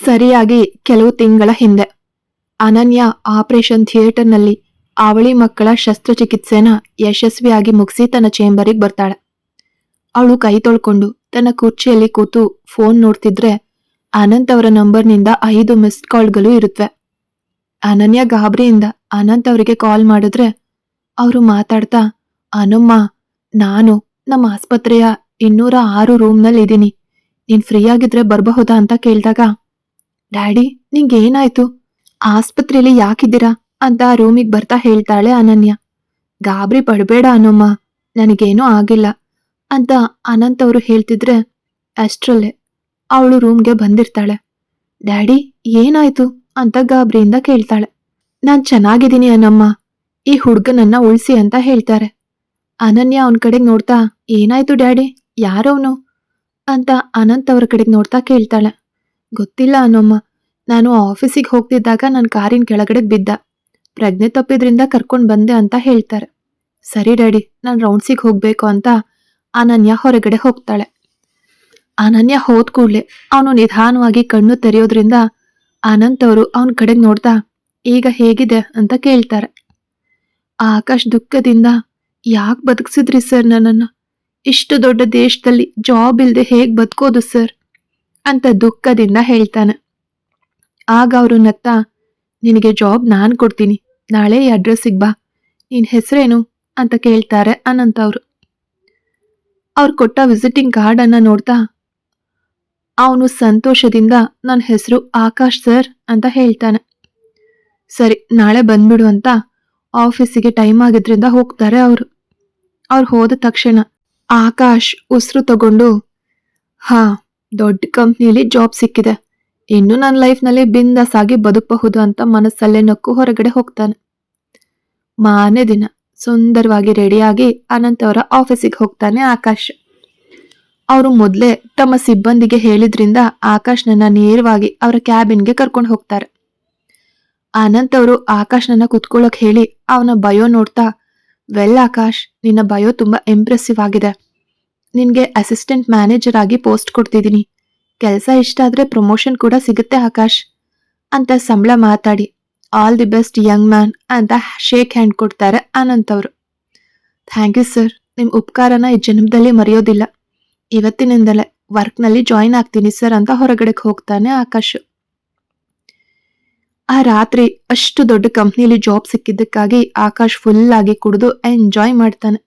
ಸರಿಯಾಗಿ ಕೆಲವು ತಿಂಗಳ ಹಿಂದೆ ಅನನ್ಯ ಆಪರೇಷನ್ ಥಿಯೇಟರ್ನಲ್ಲಿ ಅವಳಿ ಮಕ್ಕಳ ಶಸ್ತ್ರಚಿಕಿತ್ಸೆನ ಯಶಸ್ವಿಯಾಗಿ ಮುಗಿಸಿ ತನ್ನ ಚೇಂಬರಿಗೆ ಬರ್ತಾಳೆ. ಅವಳು ಕೈ ತೊಳ್ಕೊಂಡು ತನ್ನ ಕುರ್ಚಿಯಲ್ಲಿ ಕೂತು ಫೋನ್ ನೋಡ್ತಿದ್ರೆ ಅನಂತ್ ಅವರ ನಂಬರ್ನಿಂದ ಐದು ಮಿಸ್ಡ್ ಕಾಲ್ಗಳು ಇರುತ್ತವೆ ಅನನ್ಯ ಗಾಬರಿಯಿಂದ ಅನಂತ್ ಅವರಿಗೆ ಕಾಲ್ ಮಾಡಿದ್ರೆ ಅವರು ಮಾತಾಡ್ತಾ, ಅನಮ್ಮ, ನಾನು ನಮ್ಮ ಆಸ್ಪತ್ರೆಯ ಇನ್ನೂರ ಆರು ರೂಮ್ನಲ್ಲಿ ಇದ್ದೀನಿ ನೀನ್ ಫ್ರೀ ಆಗಿದ್ರೆ ಬರಬಹುದಾ? ಅಂತ ಕೇಳಿದಾಗ ಡ್ಯಾಡಿ ನಿಂಗೆ ಏನಾಯ್ತು ಆಸ್ಪತ್ರೆಯಲ್ಲಿ ಯಾಕಿದ್ದೀರಾ? ಅಂತ ರೂಮಿಗೆ ಬರ್ತಾ ಹೇಳ್ತಾಳೆ ಅನನ್ಯ. ಗಾಬರಿ ಪಡಬೇಡ ಅನಮ್ಮ ನನಗೇನೂ ಆಗಿಲ್ಲ ಅಂತ ಅನಂತ್ ಅವರು ಹೇಳ್ತಿದ್ರೆ ಅಷ್ಟ್ರಲ್ಲೇ ಅವಳು ರೂಮ್ಗೆ ಬಂದಿರ್ತಾಳೆ. ಡ್ಯಾಡಿ, ಏನಾಯ್ತು? ಅಂತ ಗಾಬರಿಯಿಂದ ಕೇಳ್ತಾಳೆ. ನಾನ್ ಚೆನ್ನಾಗಿದ್ದೀನಿ ಅನಮ್ಮ, ಈ ಹುಡ್ಗನನ್ನ ಉಳಿಸಿ ಅಂತ ಹೇಳ್ತಾರೆ. ಅನನ್ಯ ಅವನ ಕಡೆಗೆ ನೋಡ್ತಾ, ಏನಾಯ್ತು ಡ್ಯಾಡಿ? ಯಾರವನು? ಅಂತ ಅನಂತ್ ಅವ್ರ ಕಡೆಗೆ ನೋಡ್ತಾ ಕೇಳ್ತಾಳೆ. ಗೊತ್ತಿಲ್ಲ ಅನ್ನಮ್ಮ. ನಾನು ಆಫೀಸಿಗೆ ಹೋಗ್ತಿದ್ದಾಗ ನನ್ನ ಕಾರಿನ ಕೆಳಗಡೆ ಬಿದ್ದ. ಪ್ರಜ್ಞೆ ತಪ್ಪಿದ್ರಿಂದ ಕರ್ಕೊಂಡು ಬಂದೆ ಅಂತ ಹೇಳ್ತಾರೆ. ಸರಿ ಡ್ಯಾಡಿ, ನಾನು ರೌಂಡ್ಸಿಗೆ ಹೋಗಬೇಕು ಅಂತ ಅನನ್ಯ ಹೊರಗಡೆ ಹೋಗ್ತಾಳೆ. ಅನನ್ಯ ಹೋದ ಕೂಡಲೇ ಅವನು ನಿಧಾನವಾಗಿ ಕಣ್ಣು ತೆರೆಯೋದ್ರಿಂದ ಅನಂತ್ ಅವರು ಅವನ ಕಡೆಗೆ ನೋಡ್ತಾ, ಈಗ ಹೇಗಿದೆ? ಅಂತ ಕೇಳ್ತಾರೆ. ಆಕಾಶ್ ದುಃಖದಿಂದ, ಯಾಕೆ ಬದುಕಿಸಿದ್ರಿ ಸರ್ ನನ್ನನ್ನು? ಇಷ್ಟು ದೊಡ್ಡ ದೇಶದಲ್ಲಿ ಜಾಬ್ ಇಲ್ಲದೆ ಹೇಗೆ ಬದುಕೋದು ಸರ್? ಅಂತ ದುಃಖದಿಂದ ಹೇಳ್ತಾನೆ. ಆಗ ಅವರು ನತ್ತ ನಿನಗೆ ಜಾಬ್ ನಾನು ಕೊಡ್ತೀನಿ. ನಾಳೆ ಈ ಅಡ್ರೆಸ್ಸಿಗೆ ಬಾ. ನಿನ್ನ ಹೆಸರೇನು? ಅಂತ ಕೇಳ್ತಾರೆ ಅನಂತ ಅವರು. ಅವ್ರು ಕೊಟ್ಟ ವಿಸಿಟಿಂಗ್ ಕಾರ್ಡನ್ನು ನೋಡ್ತಾ, ಅವನು ಸಂತೋಷದಿಂದ ನನ್ನ ಹೆಸರು ಆಕಾಶ್ ಸರ್ ಅಂತ ಹೇಳ್ತಾನೆ. ಸರಿ, ನಾಳೆ ಬಂದ್ಬಿಡು ಅಂತ ಆಫೀಸಿಗೆ ಟೈಮ್ ಆಗಿದ್ರಿಂದ ಹೋಗ್ತಾರೆ ಅವರು. ಅವ್ರು ಹೋದ ತಕ್ಷಣ ಆಕಾಶ್ ಉಸಿರು ತಗೊಂಡು, ಹಾ ದೊಡ್ಡ ಕಂಪ್ನಿಲಿ ಜಾಬ್ ಸಿಕ್ಕಿದೆ. ಇನ್ನು ನನ್ನ ಲೈಫ್ನಲ್ಲಿ ಬಿಂದಾಸ್ ಆಗಿ ಬದುಕಬಹುದು ಅಂತ ಮನಸ್ಸಲ್ಲೇ ನಕ್ಕು ಹೊರಗಡೆ ಹೋಗ್ತಾನೆ. ಮಾನೇ ದಿನ ಸುಂದರವಾಗಿ ರೆಡಿಯಾಗಿ ಅನಂತ್ ಅವರ ಆಫೀಸಿಗೆ ಹೋಗ್ತಾನೆ ಆಕಾಶ್. ಅವರು ಮೊದಲೇ ತಮ್ಮ ಸಿಬ್ಬಂದಿಗೆ ಹೇಳಿದ್ರಿಂದ ಆಕಾಶ್ನನ್ನ ನೇರವಾಗಿ ಅವರ ಕ್ಯಾಬಿನ್ಗೆ ಕರ್ಕೊಂಡು ಹೋಗ್ತಾರೆ. ಅನಂತ್ ಅವರು ಆಕಾಶ್ನನ್ನ ಕುತ್ಕೊಳ್ಳೋಕೆ ಹೇಳಿ ಅವನ ಬಯೋ ನೋಡ್ತಾ, ವೆಲ್ ಆಕಾಶ್, ನಿನ್ನ ಬಯೋ ತುಂಬಾ ಇಂಪ್ರೆಸಿವ್ ಆಗಿದೆ. ನಿನ್ಗೆ ಅಸಿಸ್ಟೆಂಟ್ ಮ್ಯಾನೇಜರ್ ಆಗಿ ಪೋಸ್ಟ್ ಕೊಡ್ತಿದ್ದೀನಿ ಕೆಲಸ ಇಷ್ಟ ಆದರೆ ಪ್ರಮೋಷನ್ ಕೂಡ ಸಿಗುತ್ತೆ ಆಕಾಶ್. ಅಂತ ಸಂಬಳ ಮಾತಾಡಿ all the best young man ಅಂತ ಶೇಕ್ ಹ್ಯಾಂಡ್ ಕೊಡ್ತಾರೆ ಅನಂತ್ ಅವರು. ಥ್ಯಾಂಕ್ ಯು ಸರ್ ನಿಮ್ಮ ಉಪಕಾರನ ಈ ಜನ್ಮದಲ್ಲಿ ಮರೆಯೋದಿಲ್ಲ. ಇವತ್ತಿನಿಂದಲೇ ವರ್ಕ್ನಲ್ಲಿ ಜಾಯಿನ್ ಆಗ್ತೀನಿ ಸರ್ ಅಂತ ಹೊರಗಡೆಗೆ ಹೋಗ್ತಾನೆ ಆಕಾಶ್. ಆ ರಾತ್ರಿ ಅಷ್ಟು ದೊಡ್ಡ ಕಂಪ್ನಿಲಿ ಜಾಬ್ ಸಿಕ್ಕಿದ್ದಕ್ಕಾಗಿ ಆಕಾಶ್ ಫುಲ್ ಆಗಿ ಕುಡಿದು ಎಂಜಾಯ್ ಮಾಡ್ತಾನೆ.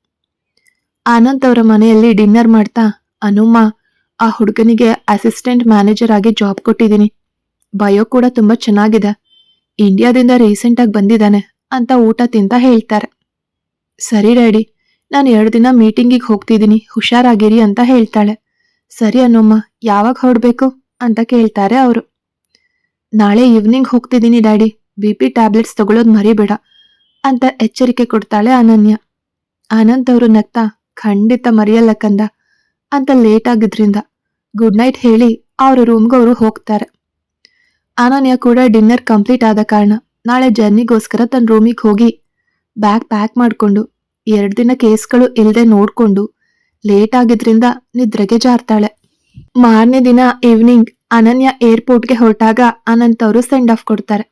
ಆನಂದ್ ಅವರ ಮನೆಯಲ್ಲಿ ಡಿನ್ನರ್ ಮಾಡ್ತಾ ಅನುಮ ಆ ಹುಡುಗನಿಗೆ ಅಸಿಸ್ಟೆಂಟ್ ಮ್ಯಾನೇಜರ್ ಆಗಿ ಜಾಬ್ ಕೊಟ್ಟಿದ್ದೀನಿ. ಬಯೋ ಕೂಡ ತುಂಬಾ ಚೆನ್ನಾಗಿದೆ. ಇಂಡಿಯಾದಿಂದ ರೀಸೆಂಟ್ ಆಗಿ ಬಂದಿದ್ದಾನೆ ಅಂತ ಊಟ ತಿಂತ ಹೇಳ್ತಾರೆ. ಸರಿ ಡ್ಯಾಡಿ, ನಾನು ಎರಡು ದಿನ ಮೀಟಿಂಗಿಗೆ ಹೋಗ್ತಿದ್ದೀನಿ, ಹುಷಾರಾಗಿರಿ ಅಂತ ಹೇಳ್ತಾಳೆ. ಸರಿ ಅನುಮ್ಮ ಯಾವಾಗ ಹೊರಡ್ಬೇಕು ಅಂತ ಕೇಳ್ತಾರೆ ಅವರು. ನಾಳೆ ಈವ್ನಿಂಗ್ ಹೋಗ್ತಿದ್ದೀನಿ ಡ್ಯಾಡಿ ಬಿ ಪಿ ಟ್ಯಾಬ್ಲೆಟ್ಸ್ ತಗೊಳ್ಳೋದು ಮರಿಬೇಡ ಅಂತ ಎಚ್ಚರಿಕೆ ಕೊಡ್ತಾಳೆ ಅನನ್ಯ. ಅನಂತ್ ಅವರು ನಗ್ತಾ ಖಂಡಿತ ಮರೆಯಲ್ಲ ಕಂದ. ಅಂತ ಲೇಟ್ ಆಗಿದ್ರಿಂದ ಗುಡ್ ನೈಟ್ ಹೇಳಿ ಅವ್ರ ರೂಮ್ಗೆ ಅವರು ಹೋಗ್ತಾರೆ. ಅನನ್ಯ ಕೂಡ ಡಿನ್ನರ್ ಕಂಪ್ಲೀಟ್ ಆದ ಕಾರಣ ನಾಳೆ ಜರ್ನಿಗೋಸ್ಕರ ತನ್ನ ರೂಮಿಗೆ ಹೋಗಿ ಬ್ಯಾಗ್ ಪ್ಯಾಕ್ ಮಾಡಿಕೊಂಡು ಎರಡು ದಿನ ಕೇಸ್ಗಳು ಇಲ್ಲದೆ ನೋಡಿಕೊಂಡು ಲೇಟ್ ಆಗಿದ್ರಿಂದ ನಿದ್ರೆಗೆ ಜಾರ್ತಾಳೆ. ಮಾರನೇ ದಿನ ಈವ್ನಿಂಗ್ ಅನನ್ಯ ಏರ್ಪೋರ್ಟ್ಗೆ ಹೊರಟಾಗ ಅನಂತ್ ಅವರು ಸೆಂಡ್ ಆಫ್ ಕೊಡ್ತಾರೆ.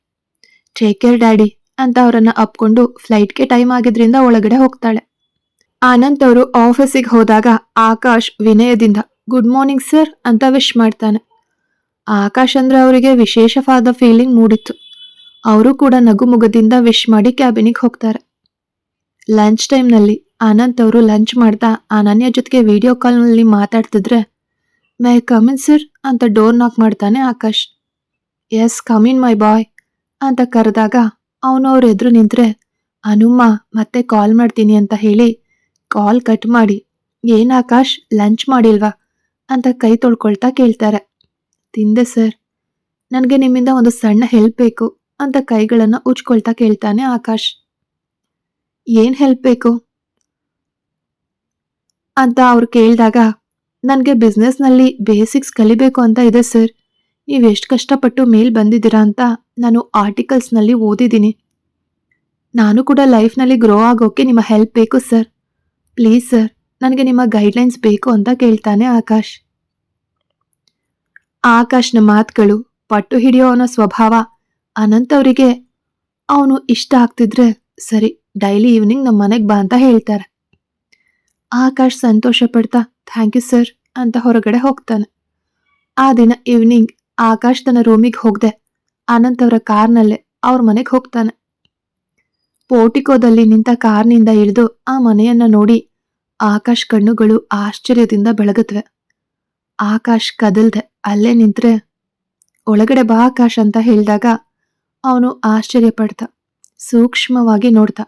ಟೇಕ್ ಕೇರ್ ಡ್ಯಾಡಿ ಅಂತ ಅವರನ್ನ ಅಪ್ಕೊಂಡು ಫ್ಲೈಟ್ಗೆ ಟೈಮ್ ಆಗಿದ್ರಿಂದ ಒಳಗಡೆ ಹೋಗ್ತಾಳೆ. ಅನಂತ್ ಅವರು ಆಫೀಸಿಗೆ ಹೋದಾಗ ಆಕಾಶ್ ವಿನಯದಿಂದ, ಗುಡ್ ಮಾರ್ನಿಂಗ್ ಸರ್ ಅಂತ ವಿಶ್ ಮಾಡ್ತಾನೆ. ಆಕಾಶ್ ಅಂದ್ರೆ ಅವರಿಗೆ ವಿಶೇಷವಾದ ಫೀಲಿಂಗ್ ಮೂಡಿತ್ತು. ಅವರು ಕೂಡ ನಗುಮುಗದಿಂದ ವಿಶ್ ಮಾಡಿ ಕ್ಯಾಬಿನಿಗೆ ಹೋಗ್ತಾರೆ. ಲಂಚ್ ಟೈಮ್ನಲ್ಲಿ ಅನಂತ್ ಅವರು ಲಂಚ್ ಮಾಡ್ತಾ ಅನನ್ಯ ಜೊತೆಗೆ ವಿಡಿಯೋ ಕಾಲ್ನಲ್ಲಿ ಮಾತಾಡ್ತಿದ್ರೆ, ಮೈ ಕಮಿನ್ ಸರ್ ಅಂತ ಡೋರ್ ನಾಕ್ ಮಾಡ್ತಾನೆ Akash. Yes come in my boy ಅಂತ ಕರೆದಾಗ ಅವನು ಅವ್ರ ಎದುರು ನಿಂತರೆ ಅನುಮ್ಮ ಮತ್ತೆ ಕಾಲ್ ಮಾಡ್ತೀನಿ ಅಂತ ಹೇಳಿ ಕಾಲ್ ಕಟ್ ಮಾಡಿ, ಏನ್ ಆಕಾಶ್, ಲಂಚ್ ಮಾಡಿಲ್ವಾ? ಅಂತ ಕೈ ತೊಳ್ಕೊಳ್ತಾ ಕೇಳ್ತಾರೆ. ತಿಂದೆ ಸರ್. ನನಗೆ ನಿಮ್ಮಿಂದ ಒಂದು ಸಣ್ಣ ಹೆಲ್ಪ್ ಬೇಕು ಅಂತ ಕೈಗಳನ್ನು ಉಚ್ಕೊಳ್ತಾ ಕೇಳ್ತಾನೆ ಆಕಾಶ್. ಏನು ಹೆಲ್ಪ್ ಬೇಕು? ಅಂತ ಅವ್ರು ಕೇಳಿದಾಗ, ನನಗೆ ಬಿಸ್ನೆಸ್ನಲ್ಲಿ ಬೇಸಿಕ್ಸ್ ಕಲಿಬೇಕು ಅಂತ ಇದೆ ಸರ್. ನೀವು ಎಷ್ಟು ಕಷ್ಟಪಟ್ಟು ಮೇಲ್ ಬಂದಿದ್ದೀರಾ ಅಂತ ನಾನು ಆರ್ಟಿಕಲ್ಸ್ನಲ್ಲಿ ಓದಿದ್ದೀನಿ. ನಾನು ಕೂಡ ಲೈಫ್ನಲ್ಲಿ ಗ್ರೋ ಆಗೋಕೆ ನಿಮ್ಮ ಹೆಲ್ಪ್ ಬೇಕು ಸರ್. ಪ್ಲೀಸ್ ಸರ್ ನನಗೆ ನಿಮ್ಮ ಗೈಡ್ಲೈನ್ಸ್ ಬೇಕು ಅಂತ ಕೇಳ್ತಾನೆ ಆಕಾಶ್. ಆಕಾಶ್ನ ಮಾತುಗಳು ಪಟ್ಟು ಹಿಡಿಯೋ ಅವನ ಸ್ವಭಾವ. ಅನಂತ್ ಅವರಿಗೆ, ಅವನು ಇಷ್ಟ ಆಗ್ತಿದ್ರೆ ಸರಿ ಡೈಲಿ ಈವ್ನಿಂಗ್ ನಮ್ಮ ಮನೆಗೆ ಬಾ ಅಂತ ಹೇಳ್ತಾರೆ. ಆಕಾಶ್ ಸಂತೋಷ ಪಡ್ತಾ ಥ್ಯಾಂಕ್ ಯು ಸರ್ ಅಂತ ಹೊರಗಡೆ ಹೋಗ್ತಾನೆ. ಆ ದಿನ ಈವ್ನಿಂಗ್ ಆಕಾಶ್ ತನ್ನ ರೂಮಿಗೆ ಹೋಗದೆ. ಅನಂತ್ ಅವರ ಕಾರ್ನಲ್ಲೇ ಅವ್ರ ಮನೆಗೆ ಹೋಗ್ತಾನೆ. ಪೋರ್ಟಿಕೋದಲ್ಲಿ ನಿಂತ ಕಾರ್ನಿಂದ ಇಳಿದು ಆ ಮನೆಯನ್ನ ನೋಡಿ ಆಕಾಶ್ ಕಣ್ಣುಗಳು ಆಶ್ಚರ್ಯದಿಂದ ಬೆಳಗತ್ವೆ. ಆಕಾಶ್ ಕದಲ್ದೆ ಅಲ್ಲೇ ನಿಂತ್ರೆ, ಒಳಗಡೆ ಬಾ ಆಕಾಶ್ ಅಂತ ಹೇಳಿದಾಗ ಅವನು ಆಶ್ಚರ್ಯ ಪಡ್ತ ಸೂಕ್ಷ್ಮವಾಗಿ ನೋಡ್ತಾ,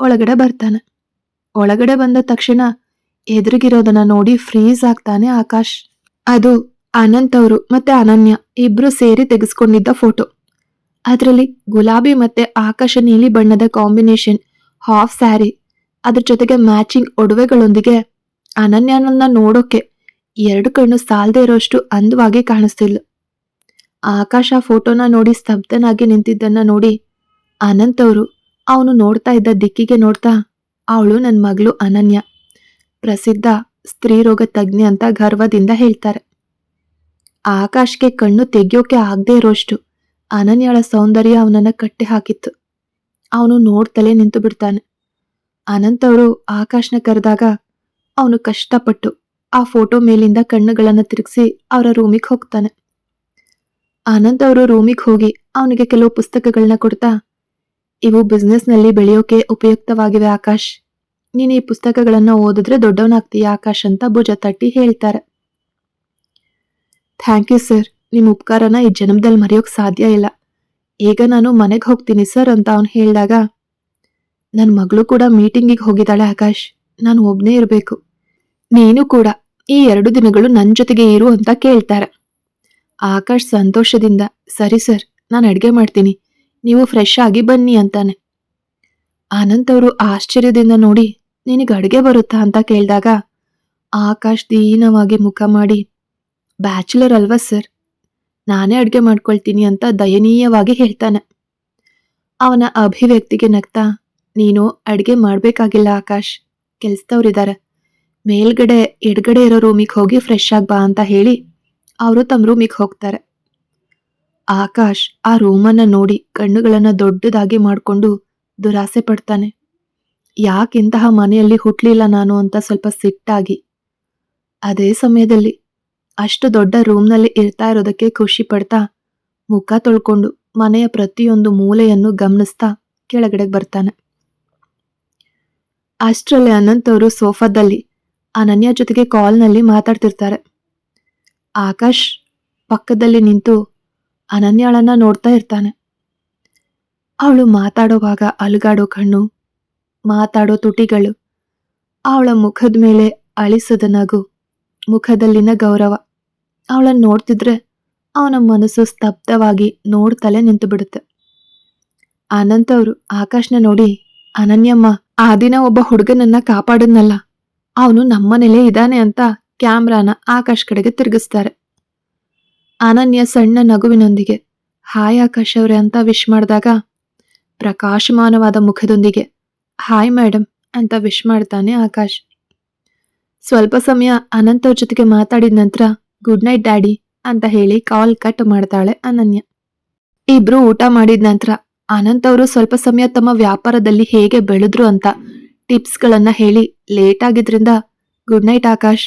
ಒಳಗಡೆ ಬರ್ತಾನೆ. ಒಳಗಡೆ ಬಂದ ತಕ್ಷಣ ಎದುರಿಗಿರೋದನ್ನ ನೋಡಿ ಫ್ರೀಸ್ ಆಗ್ತಾನೆ ಆಕಾಶ್. ಅದು ಅನಂತ್ ಅವರು ಮತ್ತೆ ಅನನ್ಯ, ಇಬ್ರು ಸೇರಿ ತೆಗೆಸ್ಕೊಂಡಿದ್ದ ಫೋಟೋ. ಅದರಲ್ಲಿ ಗುಲಾಬಿ ಮತ್ತೆ ಆಕಾಶ ನೀಲಿ ಬಣ್ಣದ ಕಾಂಬಿನೇಷನ್ ಹಾಫ್ ಸ್ಯಾರಿ, ಅದ್ರ ಜೊತೆಗೆ ಮ್ಯಾಚಿಂಗ್ ಒಡವೆಗಳೊಂದಿಗೆ ಅನನ್ಯನನ್ನ ನೋಡೋಕೆ ಎರಡು ಕಣ್ಣು ಸಾಲದೆ ಇರೋಷ್ಟು ಅಂದವಾಗಿ ಕಾಣಿಸ್ತಿಲ್ಲ ಆಕಾಶ ಫೋಟೋನ ನೋಡಿ ಸ್ತಬ್ಧನಾಗಿ ನಿಂತಿದ್ದನ್ನ ನೋಡಿ ಅನಂತ್ ಅವರು ಅವನು ನೋಡ್ತಾ ಇದ್ದ ದಿಕ್ಕಿಗೆ ನೋಡ್ತಾ, ಅವಳು ನನ್ನ ಮಗಳು ಅನನ್ಯ. ಪ್ರಸಿದ್ಧ ಸ್ತ್ರೀರೋಗ ತಜ್ಞೆ ಅಂತ ಗರ್ವದಿಂದ ಹೇಳ್ತಾರೆ. ಆಕಾಶ್ಗೆ ಕಣ್ಣು ತೆಗಿಯೋಕೆ ಆಗದೆ ಇರೋಷ್ಟು ಅನನ್ಯಳ ಸೌಂದರ್ಯ ಅವನನ್ನ ಕಟ್ಟಿ ಹಾಕಿತ್ತು. ಅವನು ನೋಡ್ತಲೇ ನಿಂತು ಬಿಡ್ತಾನೆ. ಅನಂತ್ ಅವರು ಆಕಾಶ್ನ ಕರೆದಾಗ ಅವನು ಕಷ್ಟಪಟ್ಟು ಆ ಫೋಟೋ ಮೇಲಿಂದ ಕಣ್ಣುಗಳನ್ನು ತಿರುಗಿಸಿ ಅವರ ರೂಮಿಗೆ ಹೋಗ್ತಾನೆ. ಅನಂತ್ ಅವರು ರೂಮಿಗೆ ಹೋಗಿ ಅವನಿಗೆ ಕೆಲವು ಪುಸ್ತಕಗಳನ್ನ ಕೊಡ್ತಾ, ಇವು ಬಿಸ್ನೆಸ್ನಲ್ಲಿ ಬೆಳೆಯೋಕೆ ಉಪಯುಕ್ತವಾಗಿವೆ ಆಕಾಶ್. ನೀನು ಈ ಪುಸ್ತಕಗಳನ್ನ ಓದಿದ್ರೆ ದೊಡ್ಡವನಾಗ್ತೀಯ ಆಕಾಶ್ ಅಂತ ಭುಜ ತಟ್ಟಿ ಹೇಳ್ತಾರೆ. Thank you sir. ನಿಮ್ಮ ಉಪಕಾರನ ಈ ಜನ್ಮದಲ್ಲಿ ಮರೆಯೋಕ್ ಸಾಧ್ಯ ಇಲ್ಲ. ಈಗ ನಾನು ಮನೆಗೆ ಹೋಗ್ತೀನಿ ಸರ್ ಅಂತ ಅವನು ಹೇಳಿದಾಗ ನನ್ನ ಮಗಳು ಕೂಡ ಮೀಟಿಂಗಿಗೆ ಹೋಗಿದ್ದಾಳೆ ಆಕಾಶ್. ನಾನು ಒಬ್ಬನೇ ಇರಬೇಕು. ನೀನು ಕೂಡ ಈ ಎರಡು ದಿನಗಳು ನನ್ನ ಜೊತೆಗೆ ಇರು ಅಂತ ಕೇಳ್ತಾರೆ. ಆಕಾಶ್ ಸಂತೋಷದಿಂದ, ಸರಿ ಸರ್, ನಾನು ಅಡುಗೆ ಮಾಡ್ತೀನಿ. ನೀವು ಫ್ರೆಶ್ ಆಗಿ ಬನ್ನಿ ಅಂತಾನೆ. ಅನಂತ್ ಅವರು ಆಶ್ಚರ್ಯದಿಂದ ನೋಡಿ, ನಿನಗೆ ಅಡುಗೆ ಬರುತ್ತಾ ಅಂತ ಕೇಳಿದಾಗ, ಆಕಾಶ್ ದೀನವಾಗಿ ಮುಖ ಮಾಡಿ, ಬ್ಯಾಚುಲರ್ ಅಲ್ವಾ ಸರ್? ನಾನೇ ಅಡುಗೆ ಮಾಡ್ಕೊಳ್ತೀನಿ ಅಂತ ದಯನೀಯವಾಗಿ ಹೇಳ್ತಾನೆ. ಅವನ ಅಭಿವ್ಯಕ್ತಿಗೆ ನಗ್ತಾ, ನೀನು ಅಡುಗೆ ಮಾಡಬೇಕಾಗಿಲ್ಲ ಆಕಾಶ್ ಕೆಲ್ಸದವ್ರಿದ್ದಾರೆ ಮೇಲ್ಗಡೆ, ಎಡಗಡೆ ಇರೋ ರೂಮಿಗೆ ಹೋಗಿ ಫ್ರೆಶ್ ಆಗಿ ಬಾ ಅಂತ ಹೇಳಿ ಅವರು ತಮ್ಮ ರೂಮಿಗೆ ಹೋಗ್ತಾರೆ. ಆಕಾಶ್ ಆ ರೂಮನ್ನು ನೋಡಿ ಕಣ್ಣುಗಳನ್ನು ದೊಡ್ಡದಾಗಿ ಮಾಡಿಕೊಂಡು ದುರಾಸೆ ಪಡ್ತಾನೆ. ಯಾಕಿಂತಹ ಮನೆಯಲ್ಲಿ ಹುಟ್ಲಿಲ್ಲ ನಾನು ಅಂತ ಸ್ವಲ್ಪ ಸಿಟ್ಟಾಗಿ. ಅದೇ ಸಮಯದಲ್ಲಿ ಅಷ್ಟು ದೊಡ್ಡ ರೂಮ್ನಲ್ಲಿ ಇರ್ತಾ ಇರೋದಕ್ಕೆ ಖುಷಿ ಪಡ್ತಾ ಮುಖ ತೊಳ್ಕೊಂಡು ಮನೆಯ ಪ್ರತಿಯೊಂದು ಮೂಲೆಯನ್ನು ಗಮನಿಸ್ತಾ ಕೆಳಗಡೆ ಬರ್ತಾನೆ. ಅಷ್ಟರಲ್ಲಿ ಅನಂತ್ ಅವರು ಸೋಫಾದಲ್ಲಿ, ಅನನ್ಯ ಜೊತೆಗೆ ಕಾಲ್ನಲ್ಲಿ ಮಾತಾಡ್ತಿರ್ತಾರೆ. ಆಕಾಶ್ ಪಕ್ಕದಲ್ಲಿ ನಿಂತು ಅನನ್ಯಾಳನ್ನ ನೋಡ್ತಾ ಇರ್ತಾನೆ. ಅವಳು ಮಾತಾಡೋವಾಗ ಅಲುಗಾಡೋ ಕಣ್ಣು, ಮಾತಾಡೋ ತುಟಿಗಳು ಅವಳ ಮುಖದ ಮೇಲೆ ಅಳಿಸದ ನಗು ಮುಖದಲ್ಲಿನ ಗೌರವ. ಅವಳನ್ನು ನೋಡ್ತಿದ್ರೆ ಅವನ ಮನಸ್ಸು ಸ್ತಬ್ಧವಾಗಿ ನೋಡ್ತಲೇ ನಿಂತು ಬಿಡುತ್ತೆ ಅನಂತ ಅವರು ಆಕಾಶ್ನ ನೋಡಿ, ಅನನ್ಯಮ್ಮ, ಆ ದಿನ ಒಬ್ಬ ಹುಡುಗನನ್ನ ಕಾಪಾಡದ್ನಲ್ಲ. ಅವನು ನಮ್ಮನೇಲೇ ಇದ್ದಾನೆ ಅಂತ ಕ್ಯಾಮ್ರಾನ ಆಕಾಶ್ ಕಡೆಗೆ ತಿರುಗಿಸ್ತಾರೆ. ಅನನ್ಯ ಸಣ್ಣ ನಗುವಿನೊಂದಿಗೆ, ಹಾಯ್ ಆಕಾಶ್ ಅವ್ರೆ ಅಂತ ವಿಶ್ ಮಾಡಿದಾಗ, ಪ್ರಕಾಶಮಾನವಾದ ಮುಖದೊಂದಿಗೆ, ಹಾಯ್ ಮೇಡಮ್ ಅಂತ ವಿಶ್ ಮಾಡ್ತಾನೆ ಆಕಾಶ್. ಸ್ವಲ್ಪ ಸಮಯ ಅನಂತ್ ಅವ್ರ ಜೊತೆಗೆ ಮಾತಾಡಿದ ನಂತರ, ಗುಡ್ ನೈಟ್ ಡ್ಯಾಡಿ ಅಂತ ಹೇಳಿ ಕಾಲ್ ಕಟ್ ಮಾಡ್ತಾಳೆ ಅನನ್ಯ. ಇಬ್ರು ಊಟ ಮಾಡಿದ ನಂತರ, ಅನಂತ್ ಅವರು ಸ್ವಲ್ಪ ಸಮಯ ತಮ್ಮ ವ್ಯಾಪಾರದಲ್ಲಿ ಹೇಗೆ ಬೆಳೆದ್ರು ಅಂತ ಟಿಪ್ಸ್ಗಳನ್ನ ಹೇಳಿ ಲೇಟ್ ಆಗಿದ್ರಿಂದ, ಗುಡ್ ನೈಟ್ ಆಕಾಶ್,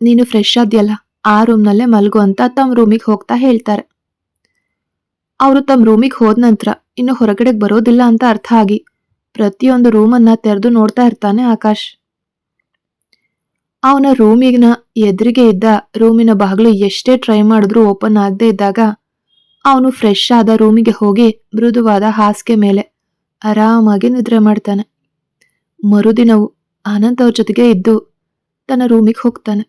ನೀನು ಫ್ರೆಶ್ ಆದ್ಯಲ್ಲ, ಆ ರೂಮ್ನಲ್ಲೇ ಮಲ್ಗು ಅಂತ ತಮ್ಮ ರೂಮಿಗೆ ಹೋಗ್ತಾ ಹೇಳ್ತಾರೆ. ಅವರು ತಮ್ಮ ರೂಮಿಗೆ ಹೋದ ನಂತರ, ಇನ್ನು ಹೊರಗಡೆ ಬರೋದಿಲ್ಲ ಅಂತ ಅರ್ಥ ಆಗಿ, ಪ್ರತಿಯೊಂದು ರೂಮನ್ನ ತೆರೆದು ನೋಡ್ತಾ ಇರ್ತಾನೆ ಆಕಾಶ್. ಅವನ ರೂಮಿನ ಎದುರಿಗೆ ಇದ್ದ ರೂಮಿನ ಬಾಗಿಲು ಎಷ್ಟೇ ಟ್ರೈ ಮಾಡಿದ್ರೂ ಓಪನ್ ಆಗದೆ ಇದ್ದಾಗ ಅವನು ಫ್ರೆಶ್ ಆದ ರೂಮಿಗೆ ಹೋಗಿ ಮೃದುವಾದ ಹಾಸಿಗೆ ಮೇಲೆ ಆರಾಮಾಗಿ ನಿದ್ರೆ ಮಾಡ್ತಾನೆ. ಮರುದಿನವು ಅನಂತ್ ಅವ್ರ ಜೊತೆಗೆ ಇದ್ದು ತನ್ನ ರೂಮಿಗೆ ಹೋಗ್ತಾನೆ.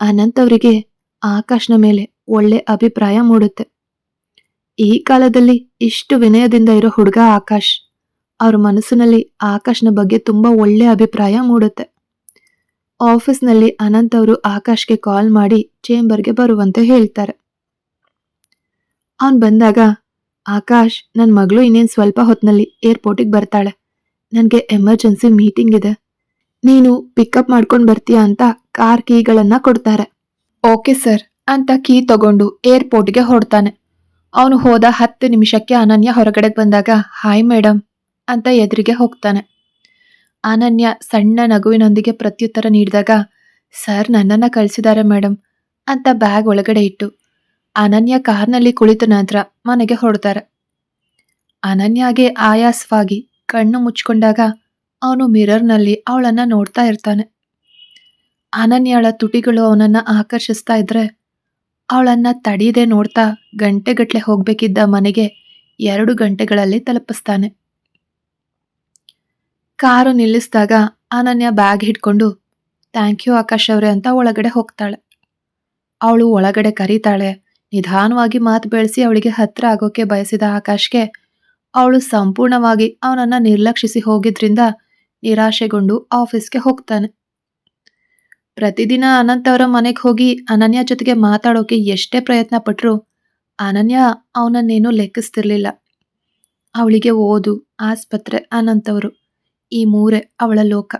ಅನಂತ್ ಅವರಿಗೆ ಆಕಾಶ್ನ ಮೇಲೆ ಒಳ್ಳೆ ಅಭಿಪ್ರಾಯ ಮೂಡುತ್ತೆ. ಈ ಕಾಲದಲ್ಲಿ ಇಷ್ಟು ವಿನಯದಿಂದ ಇರೋ ಹುಡುಗ ಆಕಾಶ್. ಅವ್ರ ಮನಸ್ಸಿನಲ್ಲಿ ಆಕಾಶ್ನ ಬಗ್ಗೆ ತುಂಬಾ ಒಳ್ಳೆ ಅಭಿಪ್ರಾಯ ಮೂಡುತ್ತೆ. ಆಫೀಸ್ನಲ್ಲಿ ಅನಂತ್ ಅವರು ಆಕಾಶ್ಗೆ ಕಾಲ್ ಮಾಡಿ ಚೇಂಬರ್ಗೆ ಬರುವಂತೆ ಹೇಳ್ತಾರೆ. ಅವನು ಬಂದಾಗ, ಆಕಾಶ್ ನನ್ನ ಮಗಳು ಇನ್ನೇನು ಸ್ವಲ್ಪ ಹೊತ್ತಿನಲ್ಲಿ ಏರ್ಪೋರ್ಟಿಗೆ ಬರ್ತಾಳೆ. ನನಗೆ ಎಮರ್ಜೆನ್ಸಿ ಮೀಟಿಂಗ್ ಇದೆ. ನೀನು ಪಿಕಪ್ ಮಾಡ್ಕೊಂಡು ಬರ್ತೀಯಾ ಅಂತ ಕಾರ್ ಕೀಗಳನ್ನು ಕೊಡ್ತಾರೆ. ಓಕೆ ಸರ್, ಅಂತ ಕೀ ತಗೊಂಡು ಏರ್ಪೋರ್ಟ್ಗೆ ಹೊಡ್ತಾನೆ ಅವನು ಹೋದ ಹತ್ತು ನಿಮಿಷಕ್ಕೆ ಅನನ್ಯ ಹೊರಗಡೆ ಬಂದಾಗ, ಹಾಯ್ ಮೇಡಮ್ ಅಂತ ಎದುರಿಗೆ ಹೋಗ್ತಾನೆ. ಅನನ್ಯ ಸಣ್ಣ ನಗುವಿನೊಂದಿಗೆ ಪ್ರತ್ಯುತ್ತರ ನೀಡಿದಾಗ, ಸರ್, ನನ್ನನ್ನ ಕಳಿಸಿದ್ದಾರೆ ಮೇಡಮ್ ಅಂತ ಬ್ಯಾಗ್ ಒಳಗಡೆ ಇಟ್ಟು, ಅನನ್ಯ ಕಾರ್ನಲ್ಲಿ ಕುಳಿತ ನಂತರ ಮನೆಗೆ ಹೊರಡ್ತಾರೆ. ಅನನ್ಯಾಗೆ ಆಯಾಸವಾಗಿ ಕಣ್ಣು ಮುಚ್ಕೊಂಡಾಗ ಅವನು ಮಿರರ್ನಲ್ಲಿ ಅವಳನ್ನ ನೋಡ್ತಾ ಇರ್ತಾನೆ. ಅನನ್ಯಳ ತುಟಿಗಳು ಅವನನ್ನ ಆಕರ್ಷಿಸ್ತಾ ಇದ್ರೆ, ಅವಳನ್ನ ತಡೀದೆ ನೋಡ್ತಾ ಗಂಟೆಗಟ್ಟಲೆ ಹೋಗಬೇಕಿದ್ದ ಮನೆಗೆ ಎರಡು ಗಂಟೆಗಳಲ್ಲಿ ತಲುಪಿಸ್ತಾನೆ. ಕಾರು ನಿಲ್ಲಿಸಿದಾಗ ಅನನ್ಯ ಬ್ಯಾಗ್ ಹಿಡ್ಕೊಂಡು, ಥ್ಯಾಂಕ್ ಯು ಆಕಾಶ್ ಅವರೇ ಅಂತ ಒಳಗಡೆ ಹೋಗ್ತಾಳೆ. ಅವಳು ಒಳಗಡೆ ಕರೀತಾಳೆ, ನಿಧಾನವಾಗಿ ಮಾತು ಬೆಳೆಸಿ ಅವಳಿಗೆ ಹತ್ರ ಆಗೋಕೆ ಬಯಸಿದ ಆಕಾಶ್ಗೆ, ಅವಳು ಸಂಪೂರ್ಣವಾಗಿ ಅವನನ್ನು ನಿರ್ಲಕ್ಷಿಸಿ ಹೋಗಿದ್ರಿಂದ ನಿರಾಶೆಗೊಂಡು ಆಫೀಸ್ಗೆ ಹೋಗ್ತಾನೆ. ಪ್ರತಿದಿನ ಅನಂತ್ ಅವರ ಮನೆಗೆ ಹೋಗಿ ಅನನ್ಯ ಜೊತೆಗೆ ಮಾತಾಡೋಕೆ ಎಷ್ಟೇ ಪ್ರಯತ್ನ ಪಟ್ರೂ ಅನನ್ಯ ಅವನನ್ನೇನೂ ಲೆಕ್ಕಿಸ್ತಿರ್ಲಿಲ್ಲ. ಅವಳಿಗೆ ಓದು, ಆಸ್ಪತ್ರೆ ಅನಂತ್ ಅವರು. ಈ ಮೂರೇ ಅವಳ ಲೋಕ.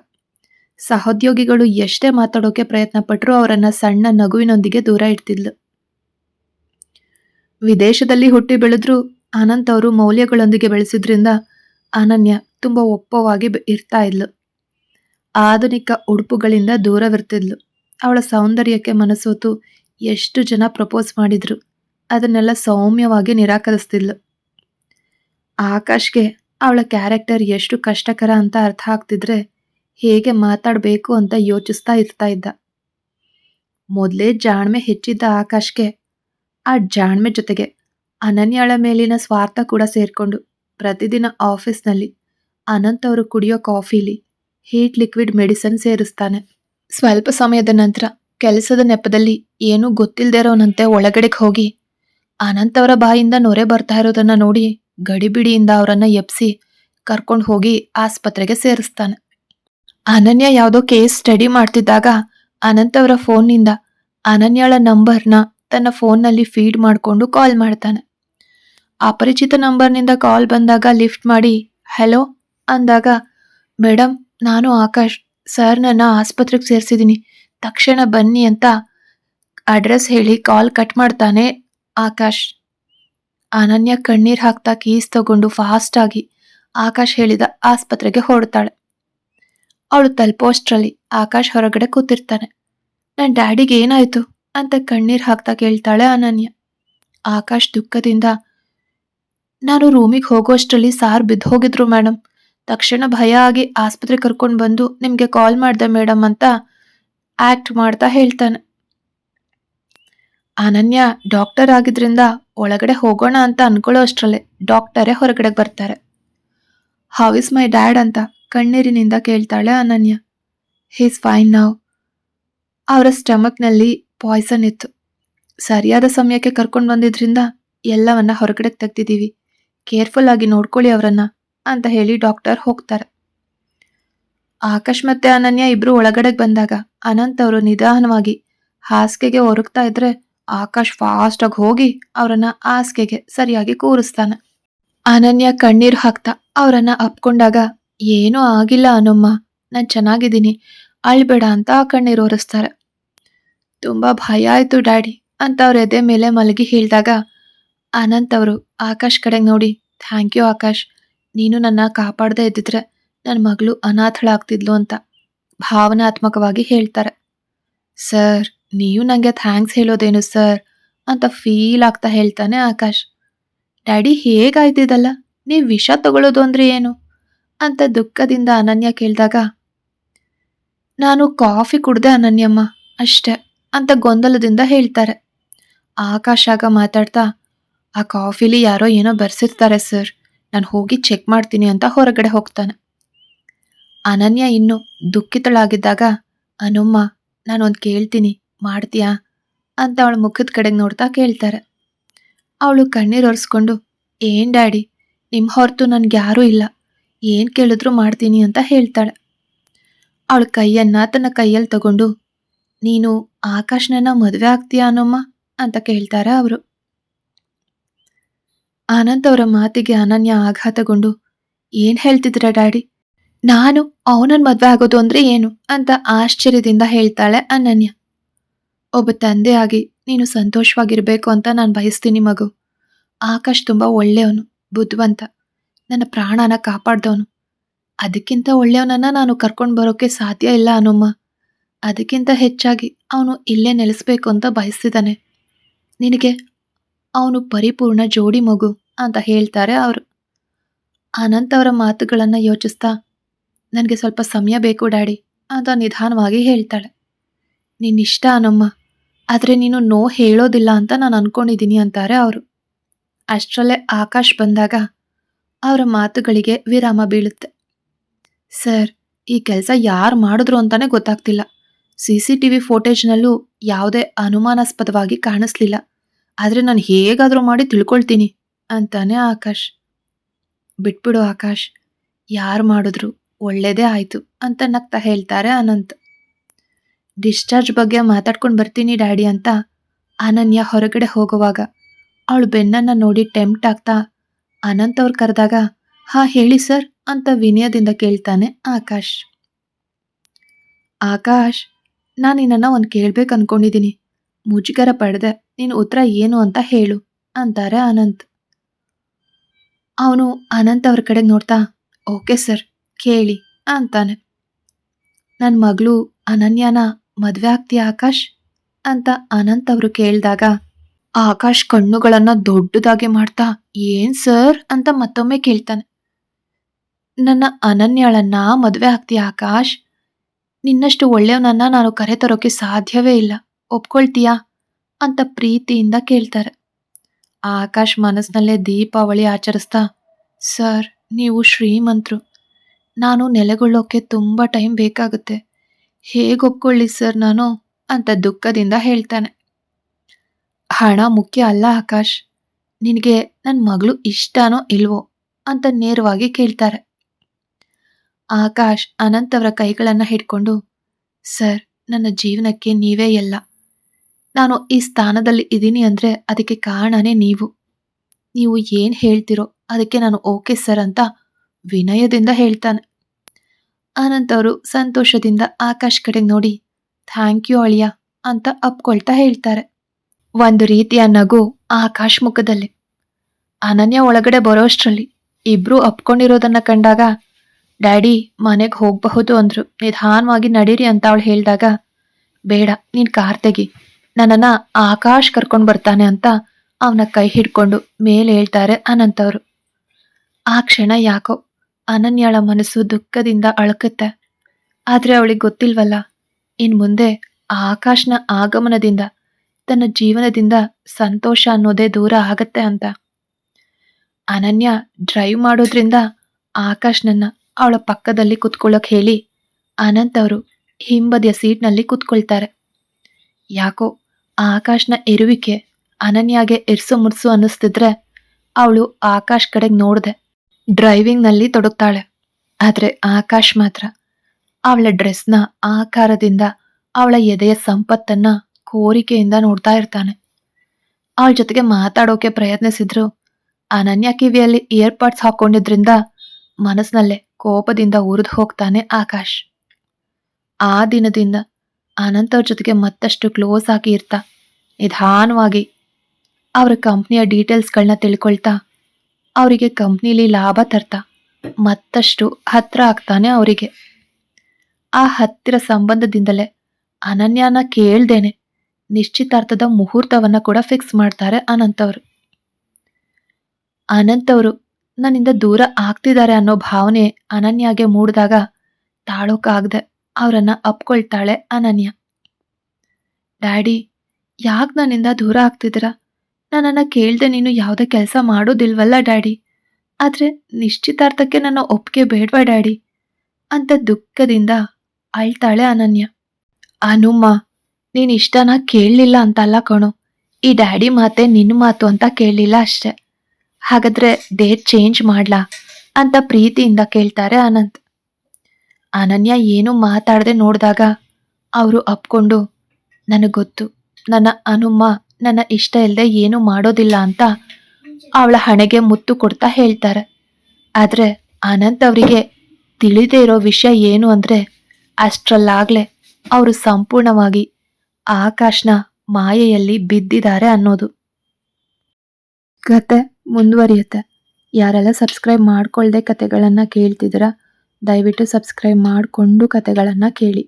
ಸಹೋದ್ಯೋಗಿಗಳು ಎಷ್ಟೇ ಮಾತಾಡೋಕೆ ಪ್ರಯತ್ನ ಪಟ್ಟರೂ ಅವರನ್ನ ಸಣ್ಣ ನಗುವಿನೊಂದಿಗೆ ದೂರ ಇಡ್ತಿದ್ಲು. ವಿದೇಶದಲ್ಲಿ ಹುಟ್ಟಿ ಬೆಳೆದ್ರು ಅನಂತ್ ಅವರು ಮೌಲ್ಯಗಳೊಂದಿಗೆ ಬೆಳೆಸಿದ್ರಿಂದ ಅನನ್ಯ ತುಂಬಾ ಒಪ್ಪವಾಗಿ ಇರ್ತಾ ಇದ್ಲು. ಆಧುನಿಕ ಉಡುಪುಗಳಿಂದ ದೂರವಿರ್ತಿದ್ಲು. ಅವಳ ಸೌಂದರ್ಯಕ್ಕೆ ಮನಸೋತು ಎಷ್ಟು ಜನ ಪ್ರಪೋಸ್ ಮಾಡಿದ್ರು. ಅದನ್ನೆಲ್ಲ ಸೌಮ್ಯವಾಗಿ ನಿರಾಕರಿಸ್ತಿದ್ಲು. ಆಕಾಶ್ಗೆ ಅವಳ ಕ್ಯಾರೆಕ್ಟರ್ ಎಷ್ಟು ಕಷ್ಟಕರ ಅಂತ ಅರ್ಥ ಆಗ್ತಿದ್ರೆ ಹೇಗೆ ಮಾತಾಡಬೇಕು ಅಂತ ಯೋಚಿಸ್ತಾ ಇರ್ತಾ ಇದ್ದ. ಮೊದಲೇ ಜಾಣ್ಮೆ ಹೆಚ್ಚಿದ್ದ ಆಕಾಶ್ಗೆ ಆ ಜಾಣ್ಮೆ ಜೊತೆಗೆ ಅನನ್ಯಾಳ ಮೇಲಿನ ಸ್ವಾರ್ಥ ಕೂಡ ಸೇರಿಕೊಂಡು ಪ್ರತಿದಿನ ಆಫೀಸ್ನಲ್ಲಿ ಅನಂತ್ ಅವರು ಕುಡಿಯೋ ಕಾಫಿಲಿ ಹೀಟ್ ಲಿಕ್ವಿಡ್ ಮೆಡಿಸನ್ ಸೇರಿಸ್ತಾನೆ. ಸ್ವಲ್ಪ ಸಮಯದ ನಂತರ ಕೆಲಸದ ನೆಪದಲ್ಲಿ ಏನೂ ಗೊತ್ತಿಲ್ಲದೆ ಇರೋನಂತೆ ಒಳಗಡೆಗೆ ಹೋಗಿ ಅನಂತ್ ಅವರ ಬಾಯಿಂದ ನೊರೆ ಬರ್ತಾ ಇರೋದನ್ನು ನೋಡಿ ಗಡಿಬಿಡಿಯಿಂದ ಅವರನ್ನ ಎಬ್ಸಿ ಕರ್ಕೊಂಡು ಹೋಗಿ ಆಸ್ಪತ್ರೆಗೆ ಸೇರಿಸ್ತಾನೆ. ಅನನ್ಯ ಯಾವುದೋ ಕೇಸ್ ಸ್ಟಡಿ ಮಾಡ್ತಿದ್ದಾಗ ಅನಂತ್ ಅವರ ಫೋನ್ನಿಂದ ಅನನ್ಯಳ ನಂಬರ್ನ ತನ್ನ ಫೋನ್ನಲ್ಲಿ ಫೀಡ್ ಮಾಡಿಕೊಂಡು ಕಾಲ್ ಮಾಡ್ತಾನೆ. ಅಪರಿಚಿತ ನಂಬರ್ನಿಂದ ಕಾಲ್ ಬಂದಾಗ ಲಿಫ್ಟ್ ಮಾಡಿ, ಹಲೋ ಅಂದಾಗ ಮೇಡಮ್ ನಾನು ಆಕಾಶ್, ಸರ್ ನನ್ನ ಆಸ್ಪತ್ರೆಗೆ ಸೇರಿಸಿದ್ದೀನಿ, ತಕ್ಷಣ ಬನ್ನಿ ಅಂತ ಅಡ್ರೆಸ್ ಹೇಳಿ ಕಾಲ್ ಕಟ್ ಮಾಡ್ತಾನೆ ಆಕಾಶ್. ಅನನ್ಯ ಕಣ್ಣೀರ್ ಹಾಕ್ತಾ ಕೀಸ್ ತಗೊಂಡು ಫಾಸ್ಟ್ ಆಗಿ ಆಕಾಶ್ ಹೇಳಿದ ಆಸ್ಪತ್ರೆಗೆ ಹೊರಡ್ತಾಳೆ. ಅವಳು ತಲುಪೋಷ್ಟ್ರಲ್ಲಿ ಆಕಾಶ್ ಹೊರಗಡೆ ಕೂತಿರ್ತಾನೆ. ನನ್ನ ಡ್ಯಾಡಿಗೆ ಏನಾಯ್ತು? ಅಂತ ಕಣ್ಣೀರ್ ಹಾಕ್ತಾ ಕೇಳ್ತಾಳೆ ಅನನ್ಯ. ಆಕಾಶ್ ದುಃಖದಿಂದ, ನಾನು ರೂಮಿಗೆ ಹೋಗೋಷ್ಟರಲ್ಲಿ ಸಾರ್ ಬಿದ್ದು ಹೋಗಿದ್ರು ಮೇಡಮ್ ತಕ್ಷಣ ಭಯ ಆಗಿ ಆಸ್ಪತ್ರೆ ಕರ್ಕೊಂಡು ಬಂದು ನಿಮಗೆ ಕಾಲ್ ಮಾಡಿದೆ ಮೇಡಮ್ ಅಂತ ಆಕ್ಟ್ ಮಾಡ್ತಾ ಹೇಳ್ತಾನೆ. ಅನನ್ಯ ಡಾಕ್ಟರ್ ಆಗಿದ್ರಿಂದ ಒಳಗಡೆ ಹೋಗೋಣ ಅಂತ ಅನ್ಕೊಳ್ಳೋ ಅಷ್ಟರಲ್ಲೇ ಡಾಕ್ಟರೇ ಹೊರಗಡೆ ಬರ್ತಾರೆ. ಹೌ ಇಸ್ ಮೈ ಡ್ಯಾಡ್ ಅಂತ ಕಣ್ಣೀರಿನಿಂದ ಕೇಳ್ತಾಳೆ ಅನನ್ಯ. ಹೀಸ್ ಫೈನ್ ನಾವ್ ಅವರ ಸ್ಟಮಕ್ನಲ್ಲಿ ಪಾಯ್ಸನ್ ಇತ್ತು. ಸರಿಯಾದ ಸಮಯಕ್ಕೆ ಕರ್ಕೊಂಡು ಬಂದಿದ್ರಿಂದ ಎಲ್ಲವನ್ನ ಹೊರಗಡೆ ತೆಗ್ದಿದ್ದೀವಿ. ಕೇರ್ಫುಲ್ ಆಗಿ ನೋಡ್ಕೊಳ್ಳಿ ಅವರನ್ನ ಅಂತ ಹೇಳಿ ಡಾಕ್ಟರ್ ಹೋಗ್ತಾರೆ. ಆಕಾಶ್ ಮತ್ತೆ ಅನನ್ಯ ಇಬ್ರು ಒಳಗಡೆಗೆ ಬಂದಾಗ ಅನಂತ್ ಅವರು ನಿಧಾನವಾಗಿ ಹಾಸಿಗೆಗೆ ಒರಗ್ತಾ ಇದ್ರೆ ಆಕಾಶ್ ಫಾಸ್ಟ್ ಆಗಿ ಹೋಗಿ ಅವರನ್ನ ಹಾಸಿಗೆಗೆ ಸರಿಯಾಗಿ ಕೂರಿಸ್ತಾನೆ. ಅನನ್ಯ ಕಣ್ಣೀರು ಹಾಕ್ತಾ ಅವರನ್ನ ಅಪ್ಕೊಂಡಾಗ, ಏನೂ ಆಗಿಲ್ಲ ಅನಮ್ಮ, ನಾನು ಚೆನ್ನಾಗಿದ್ದೀನಿ, ಅಳ್ಬೇಡ ಅಂತ ಆ ಕಣ್ಣೀರು ಒರೆಸ್ತಾರೆ. ತುಂಬಾ ಭಯ ಆಯ್ತು ಡ್ಯಾಡಿ ಅಂತ ಅವ್ರ ಎದೆ ಮೇಲೆ ಮಲಗಿ ಹೇಳಿದಾಗ, ಅನಂತ್ ಅವರು ಆಕಾಶ್ ಕಡೆಗೆ ನೋಡಿ, ಥ್ಯಾಂಕ್ ಯು ಆಕಾಶ್, ನೀನು ನನ್ನ ಕಾಪಾಡದೆ ಇದ್ದಿದ್ರೆ ನನ್ನ ಮಗಳು ಅನಾಥಳಾಗ್ತಿದ್ಲು ಅಂತ ಭಾವನಾತ್ಮಕವಾಗಿ ಹೇಳ್ತಾರೆ. ಸರ್ ನೀವು ನನಗೆ ಥ್ಯಾಂಕ್ಸ್ ಹೇಳೋದೇನು ಸರ್? ಅಂತ ಫೀಲ್ ಆಗ್ತಾ ಹೇಳ್ತಾನೆ ಆಕಾಶ್. ಡ್ಯಾಡಿ ಹೇಗಾಯ್ತಿದಲ್ಲ? ನೀವು ವಿಷ ತಗೊಳ್ಳೋದು ಅಂದ್ರೆ ಏನು? ಅಂತ ದುಃಖದಿಂದ ಅನನ್ಯ ಕೇಳಿದಾಗ, ನಾನು ಕಾಫಿ ಕುಡ್ದೆ ಅನನ್ಯಮ್ಮ, ಅಷ್ಟೆ, ಅಂತ ಗೊಂದಲದಿಂದ ಹೇಳ್ತಾರೆ. ಆಕಾಶ್ ಆಗ ಮಾತಾಡ್ತಾ, ಆ ಕಾಫಿಲಿ ಯಾರೋ ಏನೋ ಬರ್ಸಿರ್ತಾರೆ ಸರ್, ನಾನು ಹೋಗಿ ಚೆಕ್ ಮಾಡ್ತೀನಿ ಅಂತ ಹೊರಗಡೆ ಹೋಗ್ತಾನೆ. ಅನನ್ಯ ಇನ್ನು ದುಃಖಿತಳಾಗಿದ್ದಾಗ, ಅನುಮ್ಮ, ನಾನೊಂದು ಕೇಳ್ತೀನಿ. ಮಾಡ್ತೀಯಾ ಅಂತ ಅವಳ ಮುಖದ ಕಡೆಗೆ ನೋಡ್ತಾ ಕೇಳ್ತಾರೆ. ಅವಳು ಕಣ್ಣೀರು ಒರೆಸ್ಕೊಂಡು, ಏನ್ ಡ್ಯಾಡಿ ನಿಮ್ಮ ಹೊರತು ನನಗೆ ಯಾರೂ ಇಲ್ಲ. ಏನು ಕೇಳಿದ್ರು ಮಾಡ್ತೀನಿ ಅಂತ ಹೇಳ್ತಾಳೆ. ಅವಳ ಕೈಯನ್ನ ತನ್ನ ಕೈಯಲ್ಲಿ ತಗೊಂಡು, ನೀನು ಆಕಾಶ್ನನ್ನ ಮದುವೆ ಆಗ್ತೀಯಾ ಅನ್ನೋಮ್ಮ? ಅಂತ ಕೇಳ್ತಾರೆ ಅವರು. ಆನಂದ್ ಅವರ ಮಾತಿಗೆ ಅನನ್ಯ ಆಘಾತಗೊಂಡು ಏನ್ ಹೇಳ್ತಿದ್ರ ಡ್ಯಾಡಿ? ನಾನು ಅವನನ್ನ ಮದುವೆ ಆಗೋದು ಅಂದ್ರೆ ಏನು? ಅಂತ ಆಶ್ಚರ್ಯದಿಂದ ಹೇಳ್ತಾಳೆ ಅನನ್ಯ. ಒಬ್ಬ ತಂದೆಯಾಗಿ ನೀನು ಸಂತೋಷವಾಗಿರಬೇಕು ಅಂತ ನಾನು ಬಯಸ್ತೀನಿ ಮಗು. ಆಕಾಶ್ ತುಂಬ ಒಳ್ಳೆಯವನು, ಬುದ್ಧಿವಂತ. ನನ್ನ ಪ್ರಾಣನ ಕಾಪಾಡ್ದವನು. ಅದಕ್ಕಿಂತ ಒಳ್ಳೆಯವನನ್ನ ನಾನು ಕರ್ಕೊಂಡು ಬರೋಕೆ ಸಾಧ್ಯ ಇಲ್ಲ ಅನುಮ್ಮ ಅದಕ್ಕಿಂತ ಹೆಚ್ಚಾಗಿ ಅವನು ಇಲ್ಲೇ ನೆಲೆಸಬೇಕು ಅಂತ ಬಯಸ್ತಿದ್ದಾನೆ. ನಿನಗೆ ಅವನು ಪರಿಪೂರ್ಣ ಜೋಡಿ ಮಗು ಅಂತ ಹೇಳ್ತಾರೆ ಅವರು. ಅನಂತ್ ಅವರ ಮಾತುಗಳನ್ನು ಯೋಚಿಸ್ತಾ, ನನಗೆ ಸ್ವಲ್ಪ ಸಮಯ ಬೇಕು ಡ್ಯಾಡಿ ಅಂತ ನಿಧಾನವಾಗಿ ಹೇಳ್ತಾಳೆ. ನಿನ್ನಿಷ್ಟ ಅನಮ್ಮ ಆದರೆ ನೀನು ನೋ ಹೇಳೋದಿಲ್ಲ ಅಂತ ನಾನು ಅನ್ಕೊಂಡಿದ್ದೀನಿ ಅಂತಾರೆ ಅವರು. ಅಷ್ಟರಲ್ಲೇ ಆಕಾಶ್ ಬಂದಾಗ ಅವರ ಮಾತುಗಳಿಗೆ ವಿರಾಮ ಬೀಳುತ್ತೆ. ಸರ್, ಈ ಕೆಲಸ ಯಾರು ಮಾಡಿದ್ರು ಅಂತಲೇ ಗೊತ್ತಾಗ್ತಿಲ್ಲ. ಸಿ ಸಿ ಟಿ ವಿ ಫೋಟೇಜ್ನಲ್ಲೂ ಯಾವುದೇ ಅನುಮಾನಾಸ್ಪದವಾಗಿ ಕಾಣಿಸ್ಲಿಲ್ಲ. ಆದರೆ ನಾನು ಹೇಗಾದರೂ ಮಾಡಿ ತಿಳ್ಕೊಳ್ತೀನಿ ಅಂತಾನೆ ಆಕಾಶ್. ಬಿಟ್ಬಿಡು ಆಕಾಶ್, ಯಾರು ಮಾಡಿದ್ರು ಒಳ್ಳೆಯದೇ ಆಯಿತು ಅಂತ ನಗ್ತಾ ಹೇಳ್ತಾರೆ ಅನಂತ್. ಡಿಸ್ಚಾರ್ಜ್ ಬಗ್ಗೆ ಮಾತಾಡ್ಕೊಂಡು ಬರ್ತೀನಿ, ಡ್ಯಾಡಿ ಅಂತ ಅನನ್ಯ ಹೊರಗಡೆ ಹೋಗುವಾಗ. ಅವಳು ಬೆನ್ನನ್ನು ನೋಡಿ ಟೆಂಪ್ಟ್ ಆಗ್ತಾ, ಅನಂತ್ ಅವ್ರು ಕರೆದಾಗ, ಹಾ, ಹೇಳಿ ಸರ್ ಅಂತ ವಿನಯದಿಂದ ಕೇಳ್ತಾನೆ ಆಕಾಶ್. ಆಕಾಶ್, ನಾನು ನಿನ್ನನ್ನು ಒಂದು ಕೇಳ್ಬೇಕು ಅನ್ಕೊಂಡಿದ್ದೀನಿ ಮುಜುಗರ ಪಡೆದೆ, ನೀನು ಉತ್ತರ ಏನು ಅಂತ ಹೇಳು ಅಂತಾರೆ ಅನಂತ್. ಅವನು ಅನಂತ್ ಅವ್ರ ಕಡೆಗೆ ನೋಡ್ತಾ, ಓಕೆ ಸರ್, ಕೇಳಿ ಅಂತಾನೆ. ನನ್ನ ಮಗಳು ಅನನ್ಯನ ಮದುವೆ ಆಗ್ತೀಯ ಆಕಾಶ್? ಅಂತ ಅನಂತ್ ಅವರು ಕೇಳಿದಾಗ, ಆಕಾಶ್ ಕಣ್ಣುಗಳನ್ನ ದೊಡ್ಡದಾಗಿ ಮಾಡ್ತಾ, ಏನ್ ಸರ್ ಅಂತ ಮತ್ತೊಮ್ಮೆ ಕೇಳ್ತಾನೆ. ನನ್ನ ಅನನ್ಯಳನ್ನ ಮದುವೆ ಆಗ್ತೀಯ ಆಕಾಶ್? ನಿನ್ನಷ್ಟು ಒಳ್ಳೆಯವನನ್ನ ನಾನು ಕರೆ ತರೋಕೆ ಸಾಧ್ಯವೇ ಇಲ್ಲ, ಒಪ್ಕೊಳ್ತೀಯಾ? ಅಂತ ಪ್ರೀತಿಯಿಂದ ಕೇಳ್ತಾರೆ. ಆಕಾಶ್ ಮನಸ್ಸಿನಲ್ಲೇ ದೀಪಾವಳಿ ಆಚರಿಸ್ತಾ, ಸರ್, ನೀವು ಶ್ರೀಮಂತರು. ನಾನು ನೆಲೆಗೊಳ್ಳೋಕೆ ತುಂಬ ಟೈಮ್ ಬೇಕಾಗುತ್ತೆ. ಹೇಗೆ ಒಪ್ಕೊಳ್ಳಿ ಸರ್ ನಾನು? ಅಂತ ದುಃಖದಿಂದ ಹೇಳ್ತಾನೆ. ಹಣ ಮುಖ್ಯ ಅಲ್ಲ ಆಕಾಶ್. ನಿನಗೆ ನನ್ನ ಮಗಳು ಇಷ್ಟನೋ ಇಲ್ವೋ ಅಂತ ನೇರವಾಗಿ ಕೇಳ್ತಾರೆ. ಆಕಾಶ್ ಅನಂತ್ ಅವರ ಕೈಗಳನ್ನು ಹಿಡ್ಕೊಂಡು, ಸರ್, ನನ್ನ ಜೀವನಕ್ಕೆ ನೀವೇ ಎಲ್ಲ. ನಾನು ಈ ಸ್ಥಾನದಲ್ಲಿ ಇದ್ದೀನಿ ಅಂದರೆ ಅದಕ್ಕೆ ಕಾರಣನೇ ನೀವು. ನೀವು ಏನು ಹೇಳ್ತಿರೋ ಅದಕ್ಕೆ ನಾನು ಓಕೆ ಸರ್ ಅಂತ ವಿನಯದಿಂದ ಹೇಳ್ತಾನೆ. ಅನಂತ್ ಅವರು ಸಂತೋಷದಿಂದ ಆಕಾಶ್ ಕಡೆ ನೋಡಿ ಥ್ಯಾಂಕ್ ಯು ಅಳಿಯ ಅಂತ ಅಪ್ಕೊಳ್ತಾ ಹೇಳ್ತಾರೆ. ಒಂದು ರೀತಿಯ ನಗು ಆಕಾಶ್ ಮುಖದಲ್ಲಿ. ಅನನ್ಯ ಒಳಗಡೆ ಬರೋಷ್ಟರಲ್ಲಿ ಇಬ್ರು ಅಪ್ಕೊಂಡಿರೋದನ್ನ ಕಂಡಾಗ ಡ್ಯಾಡಿ ಮನೆಗೆ ಹೋಗಬಹುದು ಅಂದ್ರು, ನಿಧಾನವಾಗಿ ನಡೀರಿ ಅಂತ ಅವಳು ಹೇಳಿದಾಗ, ಬೇಡ, ನೀನ್ ಕಾರ್ ತೆಗಿ. ನನ್ನನ್ನ ಆಕಾಶ್ ಕರ್ಕೊಂಡು ಬರ್ತಾನೆ ಅಂತ ಅವನ ಕೈ ಹಿಡ್ಕೊಂಡು ಮೇಲೆ ಹೇಳ್ತಾರೆ ಅನಂತವರು. ಆ ಕ್ಷಣ ಯಾಕೋ ಅನನ್ಯಳ ಮನಸ್ಸು ದುಃಖದಿಂದ ಅಳಕತ್ತೆ. ಆದ್ರೆ ಅವಳಿಗೆ ಗೊತ್ತಿಲ್ವಲ್ಲ, ಇನ್ ಮುಂದೆ ಆಕಾಶ್ನ ಆಗಮನದಿಂದ, ತನ್ನ ಜೀವನದಿಂದ ಸಂತೋಷ ಅನ್ನೋದೇ ದೂರ ಆಗತ್ತೆ ಅಂತ. ಅನನ್ಯ ಡ್ರೈವ್ ಮಾಡೋದ್ರಿಂದ ಆಕಾಶ್ನನ್ನ ಅವಳ ಪಕ್ಕದಲ್ಲಿ ಕುತ್ಕೊಳ್ಳೋಕೆ ಹೇಳಿ ಅನಂತ್ ಅವರು ಹಿಂಬದಿಯ ಸೀಟ್ನಲ್ಲಿ ಕುತ್ಕೊಳ್ತಾರೆ. ಯಾಕೋ ಆಕಾಶ್ನ ಇರುವಿಕೆ ಅನನ್ಯಾಗೆ ಇರ್ಸು ಮುರ್ಸು ಅನ್ನಿಸ್ತಿದ್ರೆ ಅವಳು ಆಕಾಶ್ ಕಡೆಗೆ ನೋಡ್ದೆ. ಡ್ರೈವಿಂಗ್ನಲ್ಲಿ ತೊಡಗ್ತಾಳೆ. ಆದರೆ ಆಕಾಶ್ ಮಾತ್ರ. ಅವಳ ಡ್ರೆಸ್ನ ಆಕಾರದಿಂದ ಅವಳ ಎದೆಯ ಸಂಪತ್ತನ್ನ ಕೋರಿಕೆಯಿಂದ ನೋಡ್ತಾ ಇರ್ತಾನೆ. ಅವಳ ಜೊತೆಗೆ ಮಾತಾಡೋಕೆ ಪ್ರಯತ್ನಿಸಿದ್ರು. ಅನನ್ಯ ಕಿವಿಯಲ್ಲಿ ಇಯರ್ಪಾಡ್ಸ್ ಹಾಕೊಂಡಿದ್ರಿಂದ ಮನಸ್ಸಿನಲ್ಲೇ ಕೋಪದಿಂದ ಉರಿದು ಹೋಗ್ತಾನೆ ಆಕಾಶ್. ಆ ದಿನದಿಂದ ಅನಂತವ್ರ ಜೊತೆಗೆ ಮತ್ತಷ್ಟು ಕ್ಲೋಸ್ ಆಗಿ ಇರ್ತಾ. ನಿಧಾನವಾಗಿ ಅವರ ಕಂಪ್ನಿಯ ಡೀಟೇಲ್ಸ್ಗಳನ್ನ ತಿಳ್ಕೊಳ್ತಾ ಅವರಿಗೆ ಕಂಪ್ನಿಲಿ ಲಾಭ ತರ್ತಾ. ಮತ್ತಷ್ಟು ಹತ್ರ ಆಗ್ತಾನೆ ಅವರಿಗೆ. ಆ ಹತ್ತಿರ ಸಂಬಂಧದಿಂದಲೇ ಅನನ್ಯನ ಕೇಳ್ದೇನೆ. ನಿಶ್ಚಿತಾರ್ಥದ ಮುಹೂರ್ತವನ್ನ ಕೂಡ ಫಿಕ್ಸ್ ಮಾಡ್ತಾರೆ ಅನಂತ್ ಅವರು. ಅನಂತ್ ಅವರು, ನನ್ನಿಂದ ದೂರ ಆಗ್ತಿದ್ದಾರೆ ಅನ್ನೋ ಭಾವನೆ ಅನನ್ಯಾಗೆ ಮೂಡಿದಾಗ ತಾಳೋಕಾಗದೆ ಅವರನ್ನ ಅಪ್ಕೊಳ್ತಾಳೆ ಅನನ್ಯ. ಡ್ಯಾಡಿ, ಯಾಕೆ ನನ್ನಿಂದ ದೂರ ಆಗ್ತಿದ್ದೀರಾ? ನನ್ನನ್ನು ಕೇಳ್ದೆ ನೀನು ಯಾವುದೇ ಕೆಲಸ ಮಾಡೋದಿಲ್ವಲ್ಲ, ಡ್ಯಾಡಿ. ಆದರೆ ನಿಶ್ಚಿತಾರ್ಥಕ್ಕೆ ನನ್ನ ಒಪ್ಪಿಗೆ ಬೇಡವಾ, ಡ್ಯಾಡಿ? ಅಂತ ದುಃಖದಿಂದ ಅಳ್ತಾಳೆ ಅನನ್ಯ. ಅನುಮ್ಮ ನೀನು ಇಷ್ಟನ ಕೇಳಲಿಲ್ಲ ಅಂತಲ್ಲ ಕಣು. ಈ ಡ್ಯಾಡಿ ಮಾತೆ ನಿನ್ನ ಮಾತು ಅಂತ ಕೇಳಲಿಲ್ಲ ಅಷ್ಟೆ. ಹಾಗಾದ್ರೆ ಡೇಟ್ ಚೇಂಜ್ ಮಾಡ್ಲಾ ಅಂತ ಪ್ರೀತಿಯಿಂದ ಕೇಳ್ತಾರೆ ಅನಂತ್. ಅನನ್ಯ ಏನು ಮಾತಾಡದೆ ನೋಡಿದಾಗ ಅವರು ಅಪ್ಕೊಂಡು, ನನಗೆ ಗೊತ್ತು, ನನ್ನ ಅನುಮ್ಮ ನನ್ನ ಇಷ್ಟ ಇಲ್ಲದೆ ಏನೂ ಮಾಡೋದಿಲ್ಲ ಅಂತ ಅವಳ ಹಣೆಗೆ ಮುತ್ತು ಕೊಡ್ತಾ ಹೇಳ್ತಾರೆ. ಆದರೆ ಅನಂತ್ ಅವರಿಗೆ ತಿಳಿದೇ ಇರೋ ವಿಷಯ ಏನು ಅಂದರೆ ಅಷ್ಟರಲ್ಲಾಗಲೇ ಅವರು ಸಂಪೂರ್ಣವಾಗಿ ಆಕಾಶ್ನ ಮಾಯೆಯಲ್ಲಿ ಬಿದ್ದಿದ್ದಾರೆ ಅನ್ನೋದು. ಕತೆ ಮುಂದುವರಿಯುತ್ತೆ. ಯಾರೆಲ್ಲ ಸಬ್ಸ್ಕ್ರೈಬ್ ಮಾಡ್ಕೊಳ್ದೆ ಕತೆಗಳನ್ನು ಕೇಳ್ತಿದ್ದೀರಾ, ದಯವಿಟ್ಟು ಸಬ್ಸ್ಕ್ರೈಬ್ ಮಾಡಿಕೊಂಡು ಕತೆಗಳನ್ನು ಕೇಳಿ.